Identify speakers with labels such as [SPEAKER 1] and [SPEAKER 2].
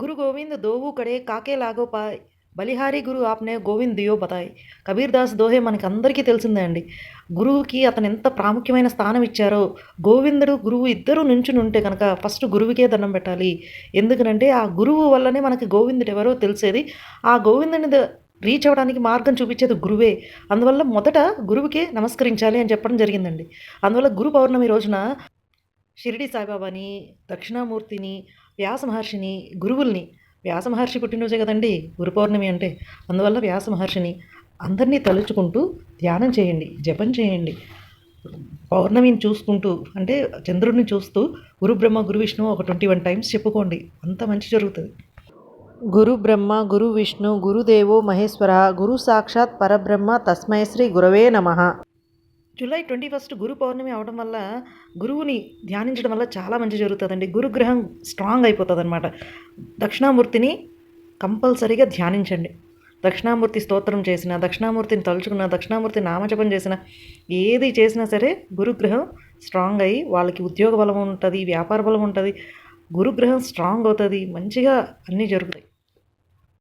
[SPEAKER 1] गुरु गोविंद दोहू कड़े काके लागो पाए బలిహారీ గురు ఆప్నే గోవింద్ దియో బతాయ్ కబీర్ దాస్ దోహే మనకందరికీ తెలిసిందే అండి గురువుకి అతను ఎంత ప్రాముఖ్యమైన స్థానం ఇచ్చారో గోవిందుడు గురువు ఇద్దరు నుంచుని ఉంటే కనుక ఫస్ట్ గురువుకే దండం పెట్టాలి ఎందుకనంటే ఆ గురువు వల్లనే మనకి గోవిందుడు ఎవరో తెలిసేది ఆ గోవిందుని రీచ్ అవ్వడానికి మార్గం చూపించేది గురువే అందువల్ల మొదట గురువుకే నమస్కరించాలి అని చెప్పడం జరిగిందండి అందువల్ల గురు పౌర్ణమి రోజున షిరిడి సాయిబాబాని దక్షిణామూర్తిని వ్యాసమహర్షిని గురువుల్ని వ్యాసమహర్షి మహర్షి పుట్టినరోజే కదండి గురు పౌర్ణమి అంటే అందువల్ల వ్యాసమహర్షిని అందరినీ తలుచుకుంటూ ధ్యానం చేయండి జపం చేయండి పౌర్ణమిని చూసుకుంటూ అంటే చంద్రుడిని చూస్తూ గురు బ్రహ్మ గురు విష్ణు ఒక ట్వంటీ వన్ టైమ్స్ చెప్పుకోండి అంత మంచి జరుగుతుంది గురు బ్రహ్మ గురు విష్ణు గురుదేవో మహేశ్వర గురు సాక్షాత్ పరబ్రహ్మ తస్మై శ్రీ గురవే నమ July twenty first Guru Purnima అవడం వల్ల గురువుని ధ్యానించడం వల్ల చాలా మంచి జరుగుతుందండి గురుగ్రహం స్ట్రాంగ్ అయిపోతుంది అనమాట దక్షిణామూర్తిని కంపల్సరీగా ధ్యానించండి దక్షిణామూర్తి స్తోత్రం చేసిన దక్షిణామూర్తిని తలుచుకున్న దక్షిణామూర్తి నామజపం చేసిన ఏది చేసినా సరే గురుగ్రహం స్ట్రాంగ్ అయ్యి వాళ్ళకి ఉద్యోగ బలం ఉంటుంది వ్యాపార బలం ఉంటుంది గురుగ్రహం స్ట్రాంగ్ అవుతుంది మంచిగా అన్నీ జరుగుతాయి